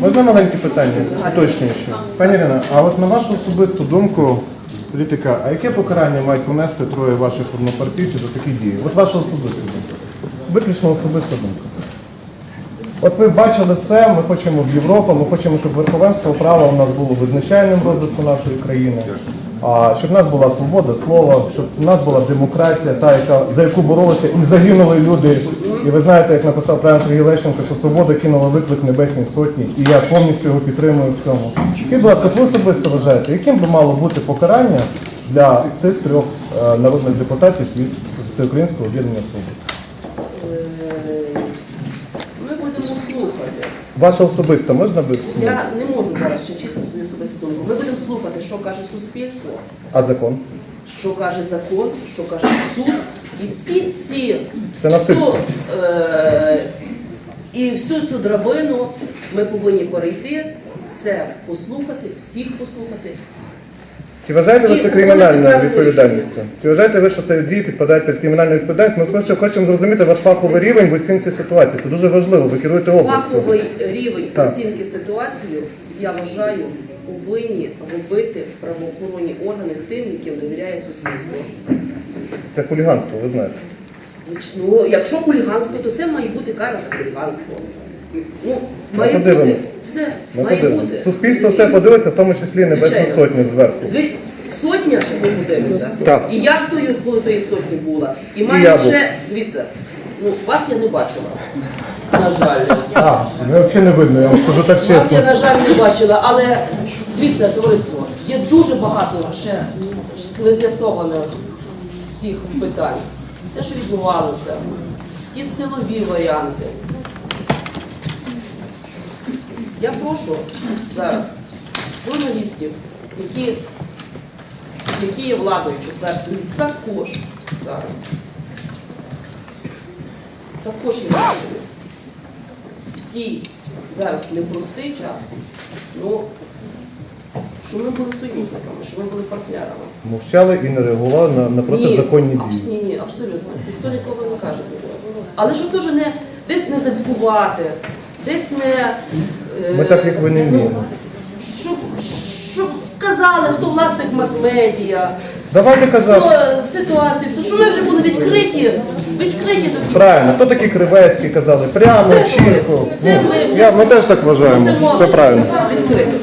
Можна маленьке питання, уточнююче. Пані Ірина, а от на вашу особисту думку, політика, а яке покарання мають понести троє ваших однопартійців за такі дії? От ваша особиста думка. Виключно особиста думка. От ми бачили все, ми хочемо в Європу, ми хочемо, щоб верховенство права у нас було визначальним розвитку нашої країни, а щоб в нас була свобода слова, щоб в нас була демократія, та, яка, за яку боролися і загинули люди. І ви знаєте, як написав правильно Сергій Лещенко, що свобода кинула виклик Небесній Сотні, і я повністю його підтримую в цьому. Скажіть, будь ласка, ви особисто вважаєте, яким би мало бути покарання для цих трьох е, народних депутатів від Всеукраїнського об'єднання свободи? Е, Ми будемо слухати. Ваша особиста можна би? Я не можу зараз ще чітко свою особисту думку. Ми будемо слухати, що каже суспільство, А закон? що каже закон, що каже суд. І всі ці всю, е, і всю цю драбину ми повинні перейти, все послухати, всіх послухати. Чи вважаєте ви це кримінальною відповідальністю? Чи вважаєте ви, що це дії підпадають під кримінальну відповідальність? Ми просто хочемо зрозуміти ваш фаховий рівень в оцінці ситуації. Це дуже важливо. Ви керуєте областю. Фаховий рівень Так. оцінки ситуації, я вважаю, повинні робити правоохоронні органи тим, яким довіряє суспільство. Це хуліганство, ви знаєте. Звичайно, ну, якщо хуліганство, то це має бути кара за хуліганство. Ну, має бути подивимось. все, Ми має подивимось. бути. Суспільство все подивиться, в тому числі небесну Звичайно. сотню зверху. Зві- Сотня ще не подивиться. Так. І я стою, коли тої сотні була. І я маю був. ще, дивіться, ну, вас я не бачила. На жаль. А, взагалі не видно, я вам скажу так Вас я, на жаль, не бачила, але дивіться, товариство, є дуже багато ще нез'ясованих всіх питань. Те, що відбувалося, ті силові варіанти. Я прошу зараз журналістів, які, які є владою четвертою, також зараз. Також є владою тій зараз непростий час, ну, що ми були союзниками, що ми були партнерами. Мовчали і не реагували на, на протизаконні дії. Ні, ні, абсолютно. Ніхто нікого не каже. Але щоб теж не десь не зацькувати, десь не. е, Ми так, як ви не вміємо. Щоб, щоб казали, хто власник мас-медіа, Давайте казати. е, ситуацію, все, що ми вже були відкриті, відкриті до кінця. Правильно, хто такі кривецькі казали? Прямо, Все, чітко. все ми- Ну, я, ми теж так вважаємо. Мусимо Це правильно. відкрити.